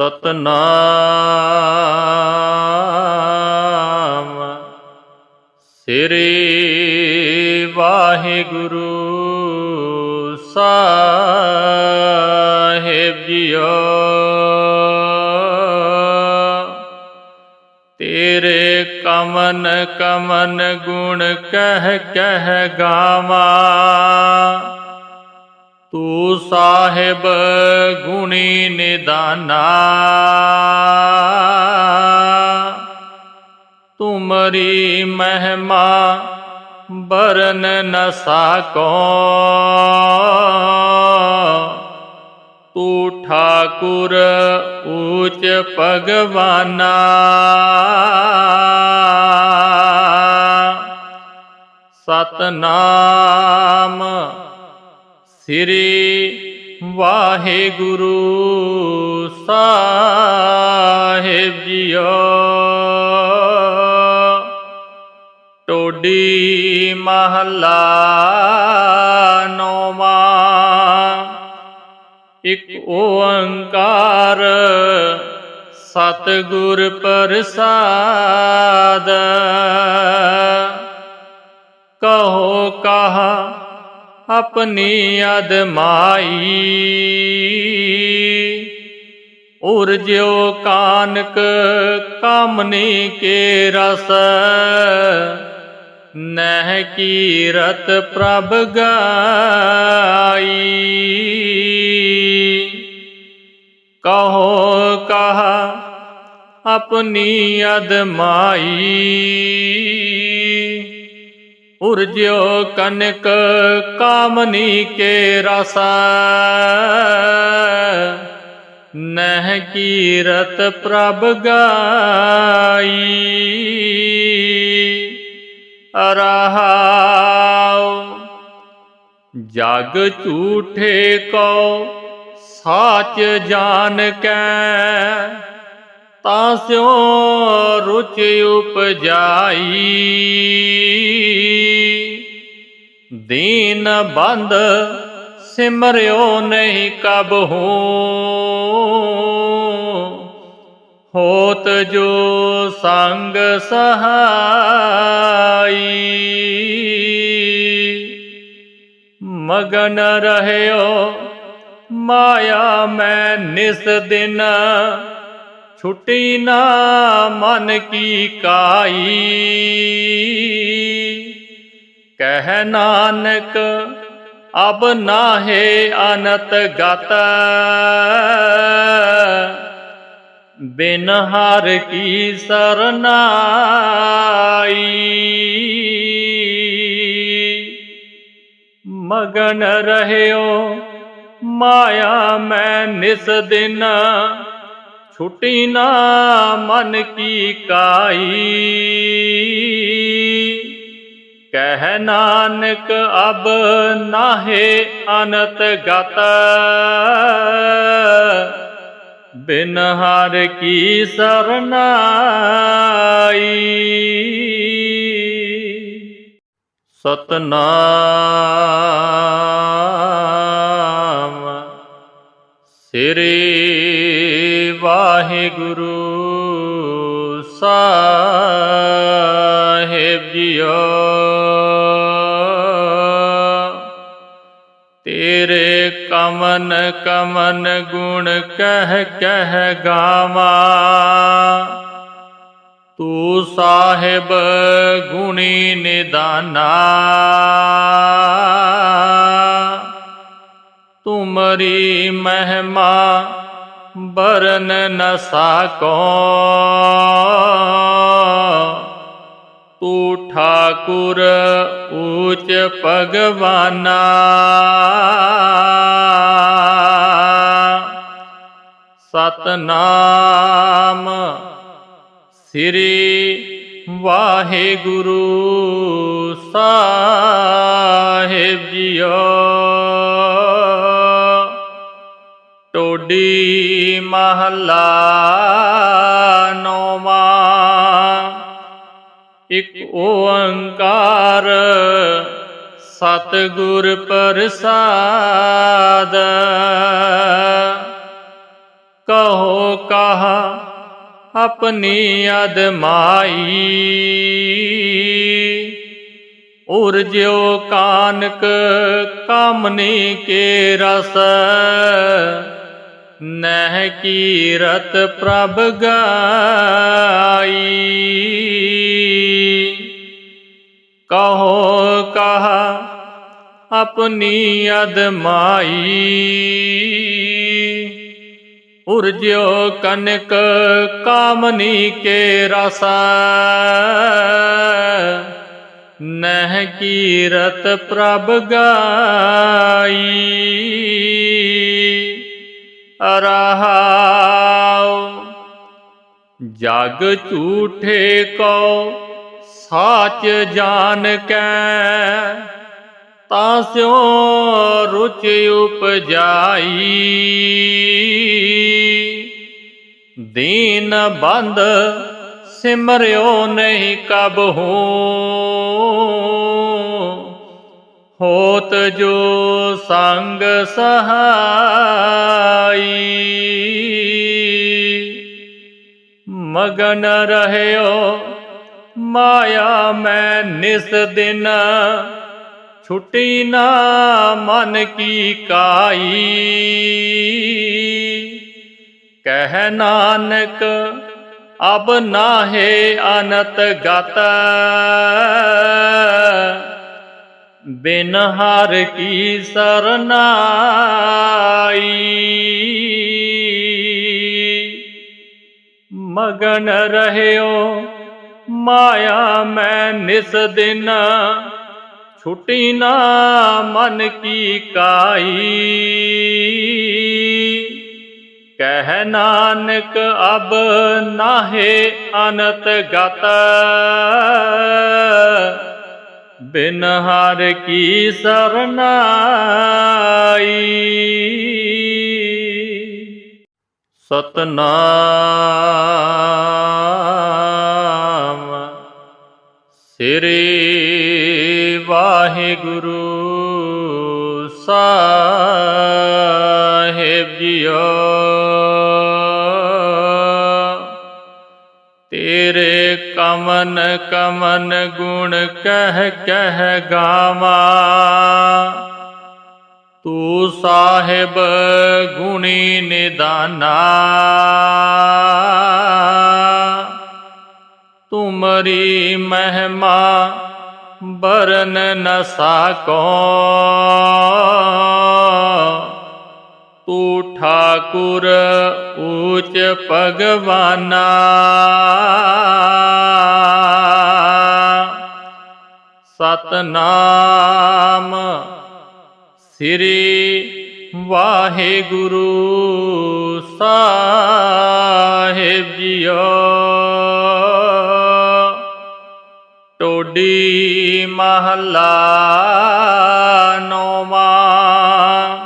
ਸਤਨਾਮ। ਸ੍ਰੀ ਵਾਹਿਗੁਰੂ ਸਾਹਿਬ ਜੀਓ। ਤੇਰੇ ਕਮਨ ਕਮਨ ਗੁਣ ਕਹਿ ਕਹਿ ਗਾਵਾਂ। ਤੂੰ ਸਾਹਿਬ ਗੁਣੀ ਨਿਦਾਨਾ। ਤੁਮਰੀ ਮਹਿਮਾ ਬਰਨ ਨ ਸਾਕੋ। ਤੂੰ ਠਾਕੁਰ ਊਚ ਭਗਵਾਨਾ। ਸਤਨਾਮ ਸ੍ਰੀ ਵਾਹਿਗੁਰੂ ਸਾਹਿਬ ਜੀਓ। ਟੋਡੀ ਮਹੱਲਾ ਨੌਵਾਂ। ਇਕ ਓੰਕਾਰ ਸਤਿਗੁਰ ਪ੍ਰਸਾਦ। ਕਹੋ ਕਹਾ ਆਪਣੀ ਅਦਮਾਈ। ਉਰਜਿਓ ਕਾਨਕ ਕਾਮਨੀ ਕੇ ਰਸ। ਨਹਿ ਕੀਰਤ ਪ੍ਰਭ ਗਾਈ। ਕਹੋ ਕਹਾ ਆਪਣੀ ਅਦਮਾਈ। ਉਰਜਿਓ ਕਨਕ ਕਾਮਨੀ ਕੇ ਰਸ। ਨਹਿ ਕੀਰਤ ਪ੍ਰਭ ਗਾਈ। ਰਹਾਉ ਜਗ ਝੂਠੇ ਕੋ ਸਾਚ ਜਾਣ ਕੈ ਤਾਂ ਸਿਉ ਰੁਚ ਉਪਜਾਈ। ਦੀਨ ਬੰਦ ਸਿਮਰਿਓ ਨਹੀਂ ਕਬ ਹੋਤ ਜੋ ਸੰਗ ਸਹਾਈ। ਮਗਨ ਰਹਿਓ ਮਾਇਆ ਮੈਂ ਨਿਸ ਦਿਨ ਛੁੱਟੀ ਨਾ ਮਨ ਕੀ ਕਾਈ। ਕਹਿ ਨਾਨਕ, ਅਬ ਨਾਹੇ ਅਨਤ ਗਤ। ਬਿਨ ਹਰ ਕੀ ਸਰਨਾਈ। ਮਗਨ ਰਹਿਓ, ਮਾਇਆ ਮੈਂ ਨਿਸ ਦਿਨ। ਛੁਟੀ ਨਾ ਮਨ ਕੀ ਕਾਈ। ਕਹਿ ਨਾਨਕ ਅਬ ਨਾਹੇ ਅਨਤ ਗਤ। ਬਿਨ ਹਰ ਕੀ ਸਰਨਾਈ। ਸਤਨਾਮ ਸ੍ਰੀ ਵਾਹਿਗੁਰੂ ਸਾਹਿਬ ਜੀਓ। ਤੇਰੇ ਕਮਨ ਕਮਨ ਗੁਣ ਕਹਿ ਕਹਿ ਗਾਵਾਂ। ਤੂੰ ਸਾਹਿਬ ਗੁਣੀ ਨਿਦਾਨਾ। ਤੁਮਰੀ ਮਹਿਮਾ ਬਰਨ ਨ ਸਾਕੋ ਤੂੰ ਠਾਕੁਰ ਊਚ ਭਗਵਾਨਾ। ਸਤਨਾਮ ਸ੍ਰੀ ਵਾਹਿਗੁਰੂ ਸਾਹਿਬ ਜੀਓ। ਟੋਡੀ ਮਹੱਲਾ ਨੌਵਾਂ। ਇਕ ਓੰਕਾਰ ਸਤਿਗੁਰ ਪ੍ਰਸਾਦ। ਕਹੋ ਕਹਾ ਆਪਣੀ ਅਦਮਾਈ। ਉਰਜਿਓ ਕਾਨਕ ਕਾਮਨੀ ਕੇ ਰਸ। ਨਹਿ ਕੀਰਤ ਪ੍ਰਭ ਗਾਈ। ਕਹੋ ਕਹਾ ਆਪਣੀ ਅਦਮਾਈ, ਉਰਜਿਓ ਕਨਕ ਕਾਮਨੀ ਕੇ ਰਸਾ। ਨਹਿ ਕੀਰਤ ਪ੍ਰਭ ਗਾਈ। ਰਹਾਉ। ਜਗ ਝੂਠੇ ਕੋ ਸਾਚ ਜਾਣ ਕੈ। ਤਾਂ ਸਿਓ ਰੁਚ ਉਪਜਾਈ। ਦੀਨ ਬੰਦ ਸਿਮਰਿਓ ਨਹੀਂ ਕਬ ਹੋ। ਹੋਤ ਜੋ ਸੰਗ ਸਹਾਈ। ਮਗਨ ਰਹਿਓ, ਮਾਇਆ ਮੈਂ ਨਿਸ ਦਿਨ। ਛੁੱਟੀ ਨਾ ਮਨ ਕੀ ਕਾਈ। ਕਹਿ ਨਾਨਕ, ਅਬ ਨਾਹੇ ਅਨਤ ਗਤ। ਬਿਨ ਹਰ ਕੀ ਸਰਨਾਈ। ਮਗਨ ਰਹਿਓ, ਮਾਇਆ ਮੈਂ ਨਿਸ ਦਿਨ। ਛੁਟੀ ਨਾ ਮਨ ਕੀ ਕਾਈ। ਕਹਿ ਨਾਨਕ ਅਬ ਨਾਹੇ ਅਨਤ ਗਤ। ਬਿਨ ਹਰ ਕੀ ਸਰਨਾਈ? ਸਤਨਾਮ ਸ੍ਰੀ ਵਾਹਿਗੁਰੂ ਸਾ ਕਮਨ ਕਮਨ ਗੁਣ ਕਹਿ ਕਹਿ ਗਾਵਾਂ। ਤੂੰ ਸਾਹਿਬ ਗੁਣੀ ਨਿਦਾਨਾ। ਤੁਮਰੀ ਮਹਿਮਾ ਬਰਨ ਨ ਸਾਕੋ ਤੂੰ ਠਾਕੁਰ ਊਚ ਭਗਵਾਨਾ। ਸਤਨਾਮ। ਸ੍ਰੀ ਵਾਹਿਗੁਰੂ ਸਾਹਿਬ ਜੀਓ। ਟੋਡੀ ਮਹੱਲਾ ਨੌਵਾਂ।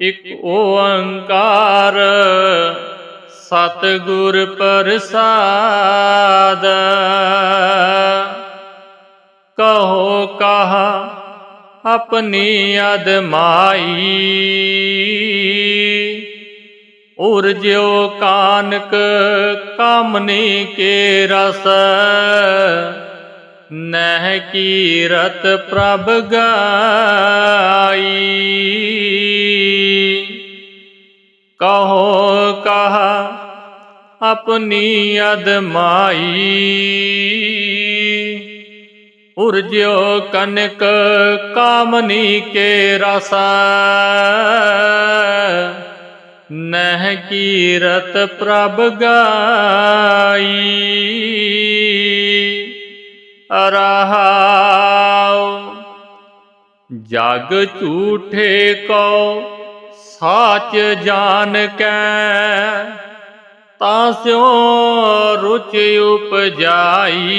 ਇਕ ਓੰਕਾਰ ਸਤਿਗੁਰ ਪ੍ਰਸਾਦ। ਕਹੋ ਕਹਾ, ਆਪਣੀ ਅਦਮਾਈ। ਉਰਜਿਓ ਕਾਨਕ ਕਾਮਨੀ ਕੇ ਰਸ। ਨਹਿ ਕੀਰਤ ਪ੍ਰਭ ਗਾਈ। ਕਹੋ ਕਹਾ, ਆਪਣੀ ਅਦਮਾਈ। ਉਰਜਿਓ ਕਨਕ ਕਾਮਨੀ ਕੇ ਰਸਾ। ਨਹਿ ਕੀਰਤ ਪ੍ਰਭ ਗਾਈ। ਰਹਾਉ ਜਗ ਝੂਠੇ ਕੋ ਸਾਚ ਜਾਣ ਕੈ। ਤਾਂ ਸਿਉ ਰੁਚ ਉਪਜਾਈ।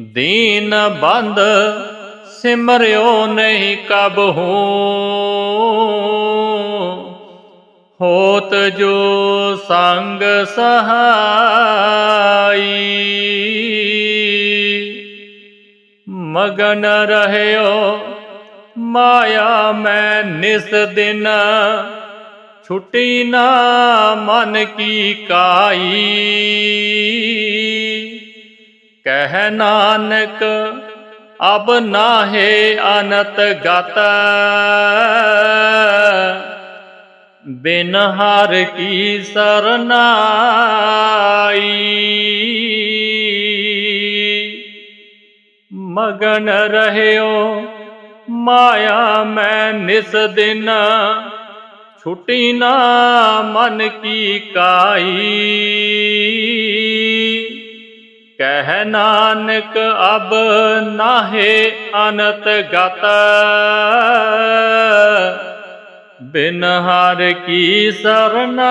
ਦੀਨ ਬੰਦ ਸਿਮਰਿਓ ਨਹੀਂ ਕਬ ਹੋ। ਹੋਤ ਜੋ ਸੰਗ ਸਹਾਈ। ਮਗਨ ਰਹਿਓ ਮਾਇਆ ਮੈਂ ਨਿਸ ਦਿਨ ਛੁੱਟੀ ਨਾ ਮਨ ਕੀ ਕਾਈ। ਕਹਿ ਨਾਨਕ, ਅਬ ਨਾਹੇ ਅਨਤ ਗਤ। ਬਿਨ ਹਰ ਕੀ ਸਰਨਾਈ। ਮਗਨ ਰਹਿਓ, ਮਾਇਆ ਮੈਂ ਨਿਸ ਦਿਨ। ਛੁੱਟੀ ਨਾ ਮਨ ਕੀ ਕਾਈ। ਕਹਿ ਨਾਨਕ ਅਬ ਨਾਹੇ ਅਨਤ ਗਤ। ਬਿਨ ਹਰ ਕੀ ਸਰਨਾਈ।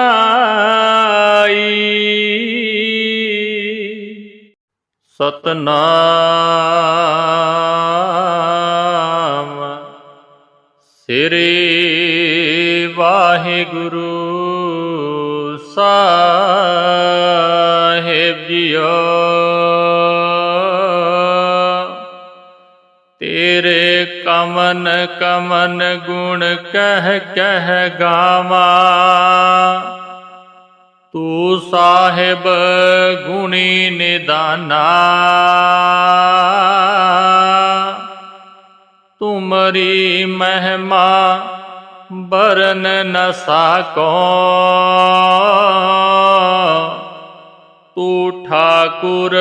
ਸਤਨਾਮ ਸ੍ਰੀ ਵਾਹਿਗੁਰੂ ਸਾਹਿਬ ਜੀਓ। ਤੇਰੇ ਕਮਨ ਕਮਨ ਗੁਣ ਕਹਿ ਕਹਿ ਗਾਵਾਂ। ਤੂੰ ਸਾਹਿਬ ਗੁਣੀ ਨਿਦਾਨਾ। ਤੁਮਰੀ ਮਹਿਮਾ ਬਰਨ ਨ ਸਾਕੋ। ਤੂੰ ਠਾਕੁਰ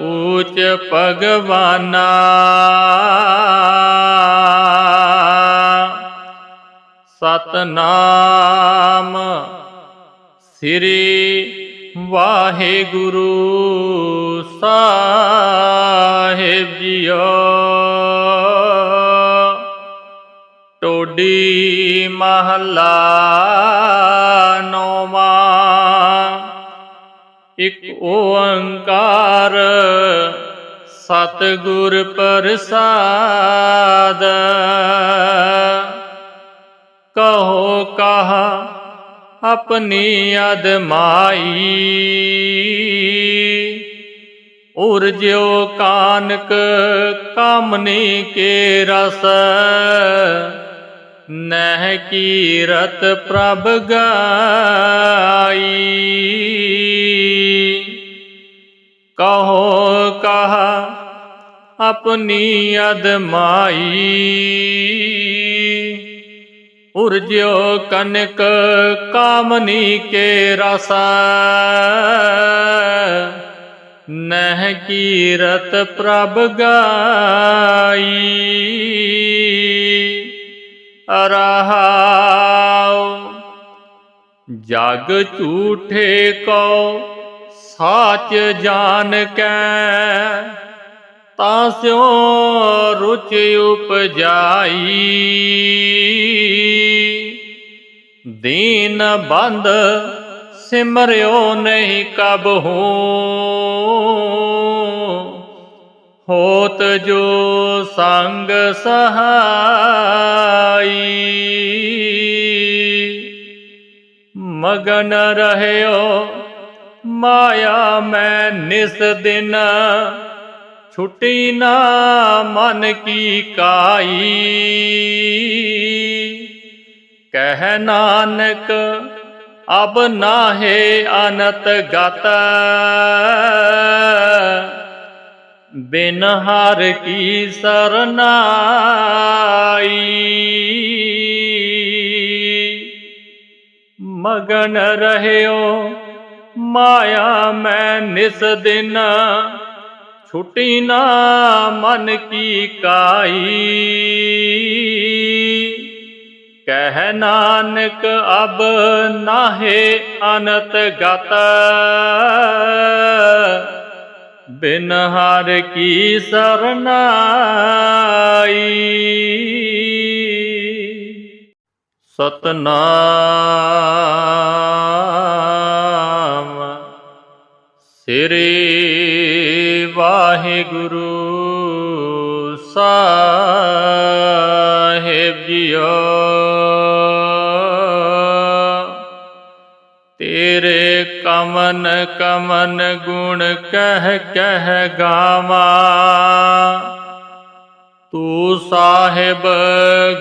ਊਚ ਭਗਵਾਨਾ। ਸਤਨਾਮ ਸ੍ਰੀ ਵਾਹਿਗੁਰੂ ਸਾਹਿਬ ਜੀਓ। ਟੋਡੀ ਮਹੱਲਾ ਨੌਵਾਂ। ਇਕ ਓੰਕਾਰ ਸਤਿਗੁਰ ਪ੍ਰਸਾਦ। ਕਹੋ ਕਹਾ ਆਪਣੀ ਅਦਮਾਈ। ਉਰਜਿਓ ਕਾਨਕ ਕਾਮਨੀ ਕੇ ਰਸ। ਨਹਿ ਕੀਰਤ ਪ੍ਰਭ ਗਾਈ। ਕਹੋ ਕਹਾ ਆਪਣੀ ਅਦਮਾਈ ਉਰਜਿਓ ਕਨਕ ਕਾਮਨੀ ਕੇ ਰਸਾ। ਨਹਿ ਕੀਰਤ ਪ੍ਰਭ ਗਾਈ। ਅਰਹਾਉ ਜਗ ਝੂਠੇ ਕੋ ਸਾਚ ਜਾਣ ਕੈ। ਤਾਂ ਸਿਓ ਰੁਚ ਉਪਜਾਈ। ਦੀਨ ਬੰਦ ਸਿਮਰਿਓ ਨਹੀਂ ਕਬ ਹੋਤ ਜੋ ਸੰਗ ਸਹਾਈ। ਮਗਨ ਰਹਿਓ, ਮਾਇਆ ਮੈਂ ਨਿਸ ਦਿਨ। ਛੁੱਟੀ ਨਾ ਮਨ ਕੀ ਕਾਈ। ਕਹਿ ਨਾਨਕ, ਅਬ ਨਾਹੇ ਅਨਤ ਗਤ। ਬਿਨ ਹਰ ਕੀ ਸਰਨਾਈ। ਮਗਨ ਰਹਿਓ, ਮਾਇਆ ਮੈਂ ਨਿਸ ਦਿਨ। ਛੁੱਟੀ ਨਾ ਮਨ ਕੀ ਕਾਈ। ਕਹਿ ਨਾਨਕ ਅਬ ਨਾਹੇ ਅਨਤ ਗਤ। ਬਿਨ ਹਰ ਕੀ ਸਰਨਾਈ? ਸਤਨਾਮ ਸ੍ਰੀ ਵਾਹਿਗੁਰੂ ਸਾਹਿਬ ਜੀਓ। ਕਮਨ ਕਮਨ ਗੁਣ ਕਹਿ ਕਹਿ ਗਾਵਾਂ ਤੂੰ ਸਾਹਿਬ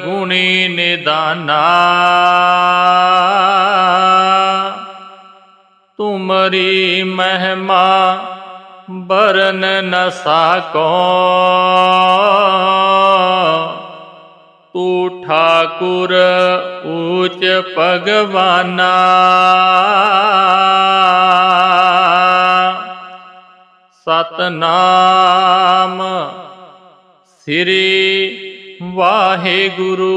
ਗੁਣੀ ਨਿਦਾਨਾ ਤੁਮਰੀ ਮਹਿਮਾ ਬਰਨ ਨ ਸਾਕੋ ਤੂੰ ਠਾਕੁਰ ਊਚ ਭਗਵਾਨਾ। ਸਤਨਾਮ ਸ੍ਰੀ ਵਾਹਿਗੁਰੂ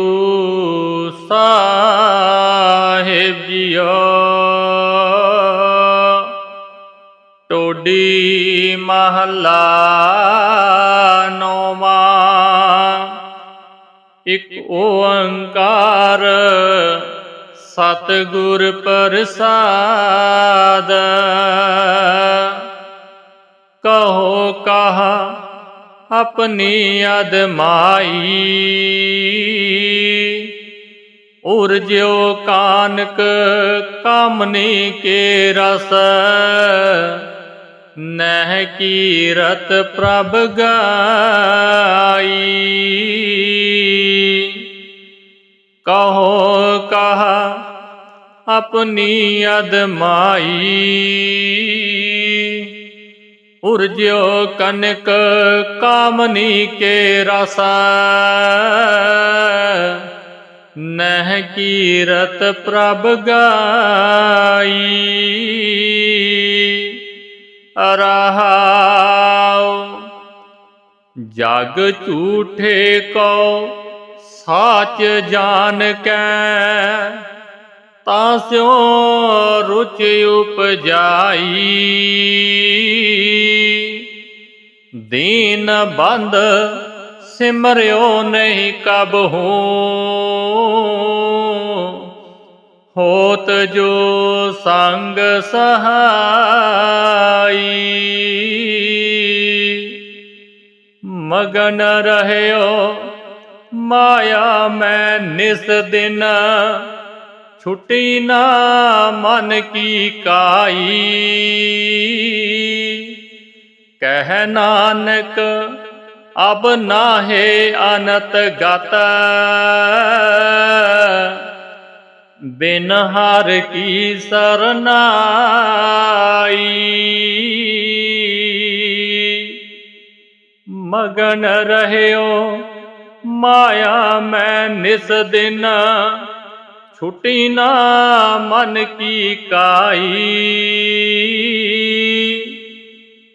ਸਾਹਿਬ ਜੀਓ। ਟੋਡੀ ਮਹੱਲਾ ਇਕ ਓੰਕਾਰ ਸਤਿਗੁਰ ਪ੍ਰਸਾਦ। ਕਹੋ ਕਹਾ ਆਪਣੀ ਅਦਮਾਈ ਉਰਜਿਓ ਕਾਨਕ ਕਾਮਨੀ ਕੇ ਰਸ। ਨਹਿ ਕੀਰਤ ਪ੍ਰਭ ਗਾਈ। ਕਹੋ ਕਹਾ ਆਪਣੀ ਅਦਮਾਈ, ਉਰਜਿਓ ਕਨਕ ਕਾਮਨੀ ਕੇ ਰਸਾ। ਨਹਿ ਕੀਰਤ ਪ੍ਰਭ ਗਾਈ। ਰਹਾਉ। ਜਗ ਝੂਠੇ ਕੋ ਸਾਚ ਜਾਣ ਕੈ। ਤਾਂ ਸਿਓ ਰੁਚ ਉਪਜਾਈ। ਦੀਨ ਬੰਦ ਸਿਮਰਿਓ ਨਹੀਂ ਕਬ ਹੋ। ਹੋਤ ਜੋ ਸੰਗ ਸਹਾਈ। ਮਗਨ ਰਹਿਓ, ਮਾਇਆ ਮੈਂ ਨਿਸ ਦਿਨ। ਛੁੱਟੀ ਨਾ ਮਨ ਕੀ ਕਾਈ। ਕਹਿ ਨਾਨਕ, ਅਬ ਨਾਹੇ ਅਨਤ ਗਤ। ਬਿਨ ਹਰ ਕੀ ਸਰਨਾਈ। ਮਗਨ ਰਹਿਓ, ਮਾਇਆ ਮੈਂ ਨਿਸ ਦਿਨ। ਛੁਟੀ ਨਾ ਮਨ ਕੀ ਕਾਈ।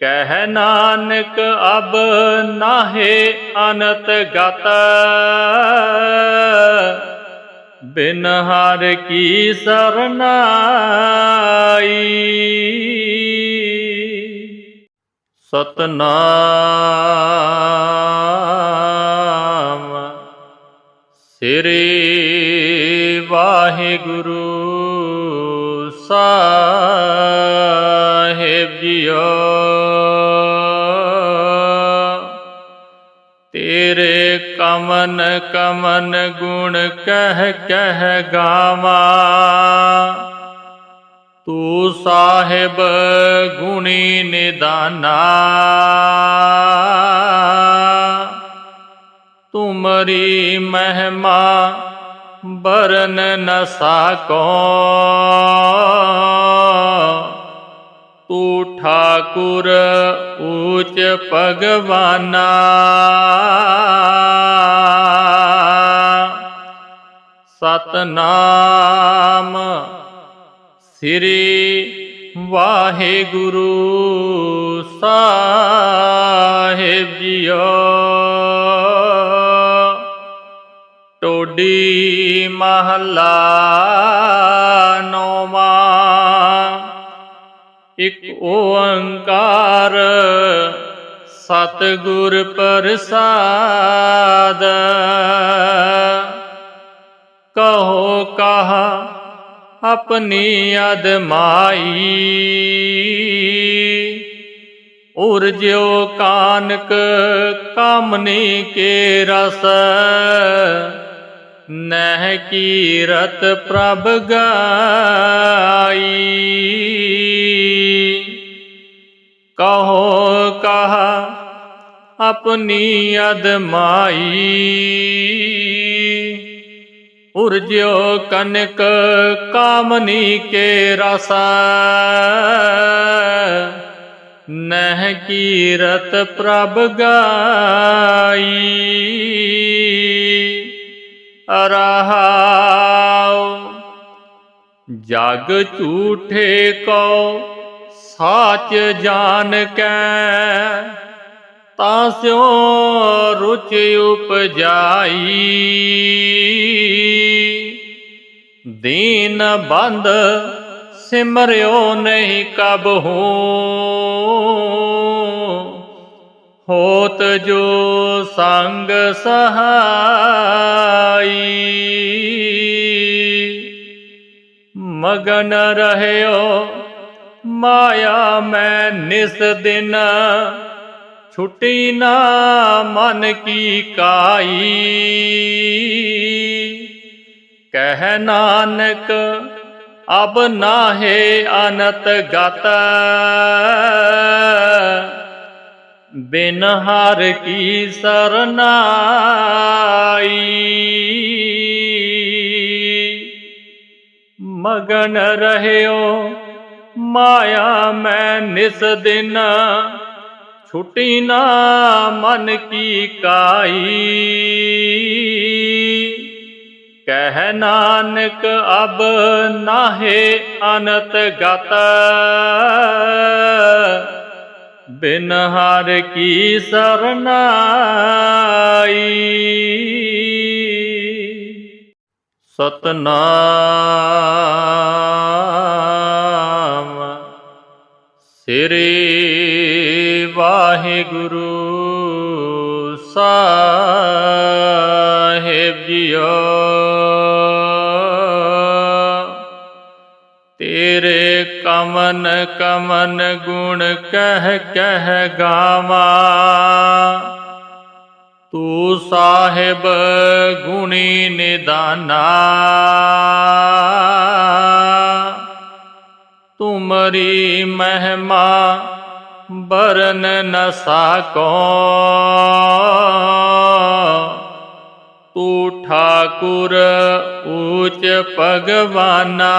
ਕਹਿ ਨਾਨਕ, ਅਬ ਨਾਹੇ ਅਨਤ ਗਤ। ਬਿਨ ਹਰ ਕੀ ਸਰਨਾਈ। ਸਤਨਾਮ ਸ੍ਰੀ ਵਾਹਿਗੁਰੂ ਸਾਹਿਬ ਜੀਓ। ਕਮਨ ਕਮਨ ਗੁਣ ਕਹਿ ਕਹਿ ਗਾਵਾਂ ਤੂੰ ਸਾਹਿਬ ਗੁਣੀ ਨਿਦਾਨਾ ਤੁਮਰੀ ਮਹਿਮਾ ਬਰਨ ਨ ਸਾਕੋ ਤੂੰ ਠਾਕੁਰ ਊਚ ਭਗਵਾਨਾ ਸਤਨਾਮ ਸ੍ਰੀ ਵਾਹਿਗੁਰੂ ਸਾਹਿਬ ਜੀਓ ਟੋਡੀ ਮਹੱਲਾ ਇਕ ਓੰਕਾਰ ਸਤਿਗੁਰ ਪ੍ਰਸਾਦ। ਕਹੋ ਕਹਾ ਆਪਣੀ ਅਦਮਾਈ। ਉਰਜਿਓ ਕਾਨਕ ਕਾਮਨੀ ਕੇ ਰਸ। ਨਹਿ ਕੀਰਤ ਪ੍ਰਭ ਗਾਈ। ਕਹੋ ਕਹਾ ਆਪਣੀ ਅਦਮਾਈ ਉਰਜਿਓ ਕਨਕ ਕਾਮਨੀ ਕੇ ਰਸਾ। ਨਹਿ ਕੀਰਤ ਪ੍ਰਭ ਗਾਈ। ਅਰਹਾਉ ਜਗ ਝੂਠੇ ਕੋ ਸਾਚ ਜਾਣ ਕੈ। ਤਾਂ ਸਿਓ ਰੁਚ ਉਪਜਾਈ। ਦੀਨ ਬੰਦ ਸਿਮਰਿਓ ਨਹੀਂ ਕਬ ਹੋਤ ਜੋ ਸੰਗ ਸਹਾਈ। ਮਗਨ ਰਹਿਓ, ਮਾਇਆ ਮੈਂ ਨਿਸ ਦਿਨ। ਛੁੱਟੀ ਨਾ ਮਨ ਕੀ ਕਾਈ। ਕਹਿ ਨਾਨਕ, ਅਬ ਨਾਹੇ ਅਨਤ ਗਤ। ਬਿਨ ਹਰ ਕੀ ਸਰਨਾਈ। ਮਗਨ ਰਹਿਓ, ਮਾਇਆ ਮੈਂ ਨਿਸ ਦਿਨ। ਛੁਟੀ ਨਾ ਮਨ ਕੀ ਕਾਈ। ਕਹਿ ਨਾਨਕ ਅਬ ਨਾਹੇ ਅਨਤ ਗਤ। ਬਿਨ ਹਰ ਕੀ ਸਰਨਾਈ? ਸਤਨਾਮ ਸ੍ਰੀ ਵਾਹਿਗੁਰੂ ਸਾਹਿਬ ਜੀਓ। ਕਮਨ ਕਮਨ ਗੁਣ ਕਹਿ ਕਹਿ ਗਾਵਾਂ ਤੂੰ ਸਾਹਿਬ ਗੁਣੀ ਨਿਦਾਨਾ ਤੁਮਰੀ ਮਹਿਮਾ ਬਰਨ ਨ ਸਾਕੋ ਤੂੰ ਠਾਕੁਰ ਊਚ ਭਗਵਾਨਾ।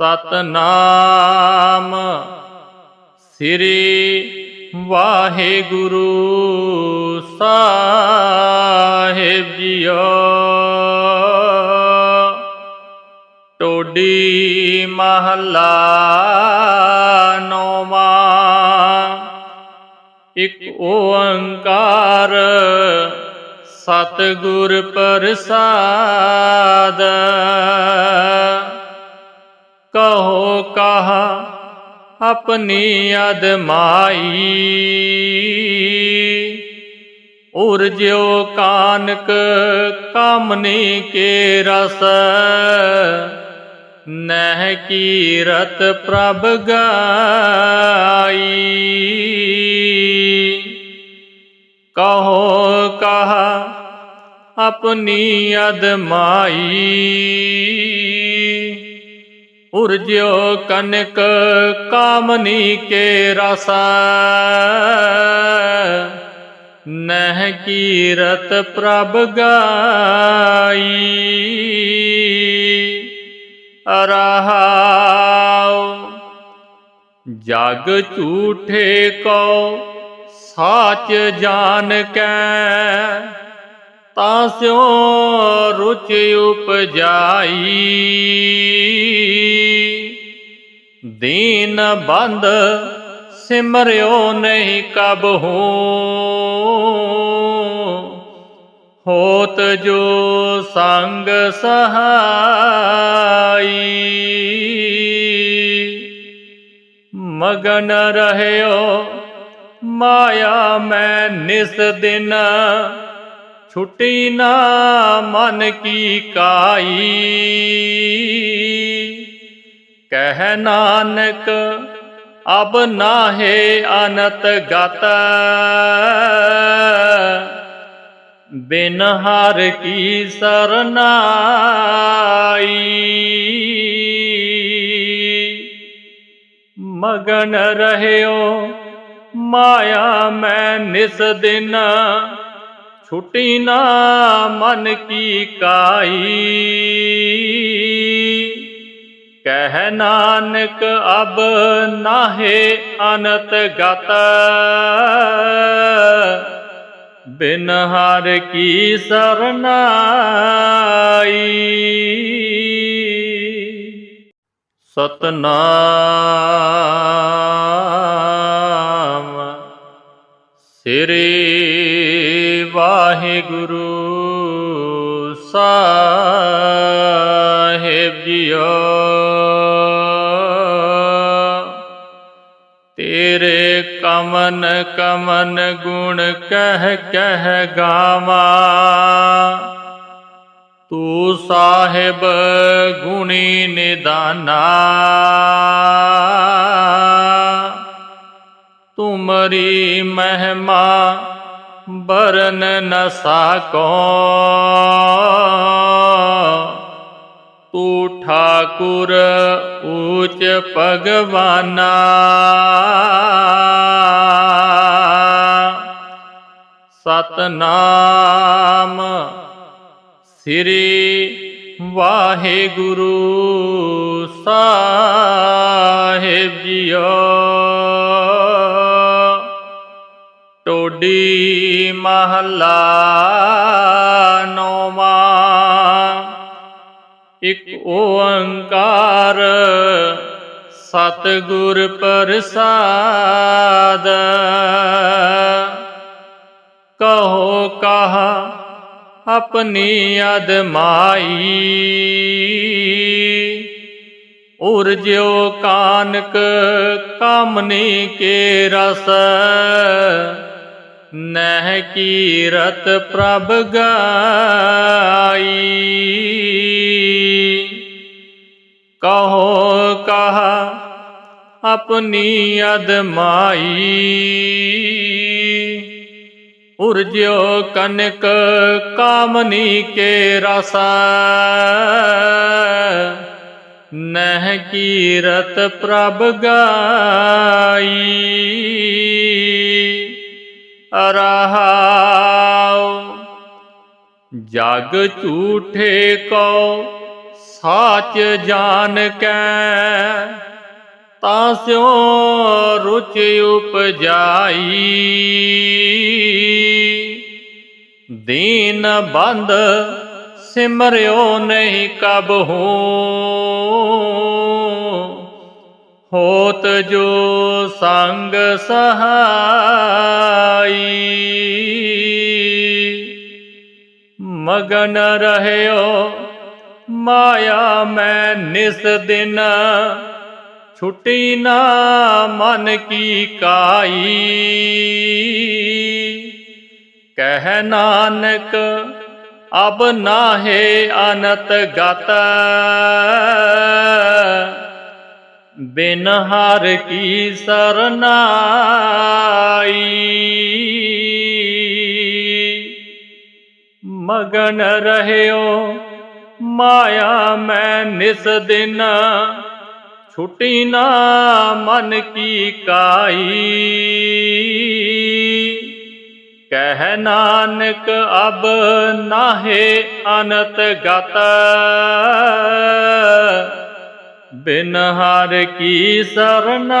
ਸਤਨਾਮ ਸ੍ਰੀ ਵਾਹਿਗੁਰੂ ਸਾਹਿਬ ਜੀਓ। ਟੋਡੀ ਮਹੱਲਾ ਇਕ ਓੰਕਾਰ ਸਤਿਗੁਰ ਪ੍ਰਸਾਦ। ਕਹੋ ਕਹਾ ਆਪਣੀ ਅਦਮਾਈ ਉਰਜਿਓ ਕਾਨਕ ਕਾਮਨੀ ਕੇ ਰਸ। ਨਹਿ ਕੀਰਤ ਪ੍ਰਭ ਗਾਈ। ਕਹੋ ਕਹਾ ਆਪਣੀ ਅਦਮਾਈ, ਉਰਜਿਓ ਕਨਕ ਕਾਮਨੀ ਕੇ ਰਸਾ। ਨਹਿ ਕੀਰਤ ਪ੍ਰਭ ਗਾਈ। ਅਰਹਾਉ ਜਗ ਝੂਠੇ ਕੋ ਸਾਚ ਜਾਣ ਕੈ। ਤਾਂ ਸਿਓ ਰੁਚ ਉਪਜਾਈ। ਦੀਨ ਬੰਦ ਸਿਮਰਿਓ ਨਹੀਂ ਕਬ ਹੋਤ ਜੋ ਸੰਗ ਸਹਾਈ। ਮਗਨ ਰਹਿਓ, ਮਾਇਆ ਮੈਂ ਨਿਸ ਦਿਨ। ਛੁੱਟੀ ਨਾ ਮਨ ਕੀ ਕਾਈ। ਕਹਿ ਨਾਨਕ, ਅਬ ਨਾਹੇ ਅਨਤ ਗਤ। ਬਿਨ ਹਰ ਕੀ ਸਰਨਾਈ। ਮਗਨ ਰਹਿਓ, ਮਾਇਆ ਮੈਂ ਨਿਸ ਦਿਨ। ਛੁੱਟੀ ਨਾ ਮਨ ਕੀ ਕਾਈ। ਕਹਿ ਨਾਨਕ ਅਬ ਨਾਹੇ ਅਨਤ ਗਤ। ਬਿਨ ਹਰ ਕੀ ਸਰਨਾਈ? ਸਤਨਾਮ ਸ੍ਰੀ ਵਾਹਿਗੁਰੂ ਸਾਹਿਬ ਜੀਓ। ਕਮਨ ਕਮਨ ਗੁਣ ਕਹਿ ਕਹਿ ਗਾਵਾਂ ਤੂੰ ਸਾਹਿਬ ਗੁਣੀ ਨਿਦਾਨਾ ਤੁਮਰੀ ਮਹਿਮਾ ਬਰਨ ਨ ਸਾਕੋ ਤੂੰ ਠਾਕੁਰ ਊਚ ਭਗਵਾਨਾ ਸਤਨਾਮ ਸ੍ਰੀ ਵਾਹਿਗੁਰੂ ਸਾਹਿਬ ਜੀਓ ਟੋਡੀ ਮਹੱਲਾ ਇਕ ਓੰਕਾਰ ਸਤਿਗੁਰ ਪ੍ਰਸਾਦ। ਕਹੋ ਕਹਾ ਆਪਣੀ ਅਦਮਾਈ ਉਰਜਿਓ ਕਾਨਕ ਕਾਮਨੀ ਕੇ ਰਸ। ਨਹਿ ਕੀਰਤ ਪ੍ਰਭ ਗਾਈ। ਕਹੋ ਕਹਾ ਆਪਣੀ ਅਦਮਾਈ। ਉਰਜਿਓ ਕਨਕ ਕਾਮਨੀ ਕੇ ਰਸਾ। ਨਹਿ ਕੀਰਤ ਪ੍ਰਭ ਗਾਈ। ਰਹਾਉ। ਜਗ ਝੂਠੇ ਕੋ ਸਾਚ ਜਾਣ ਕੈ। ਤਾਂ ਸਿਓ ਰੁਚ ਉਪਜਾਈ। ਦੀਨ ਬੰਦ ਸਿਮਰਿਓ ਨਹੀਂ ਕਬ ਹੋਤ ਜੋ ਸੰਗ ਸਹਾਈ। ਮਗਨ ਰਹਿਓ, ਮਾਇਆ ਮੈਂ ਨਿਸ ਦਿਨ। ਛੁੱਟੀ ਨਾ ਮਨ ਕੀ ਕਾਈ। ਕਹਿ ਨਾਨਕ, ਅਬ ਨਾਹੇ ਅਨਤ ਗਤ। ਬਿਨ ਹਰ ਕੀ ਸਰਨਾਈ। ਮਗਨ ਰਹਿਓ, ਮਾਇਆ ਮੈਂ ਨਿਸ ਦਿਨ। ਛੁਟੀ ਨਾ ਮਨ ਕੀ ਕਾਈ। ਕਹਿ ਨਾਨਕ, ਅਬ ਨਾਹੇ ਅਨਤ ਗਤ। ਬਿਨ ਹਰ ਕੀ ਸਰਨਾਈ।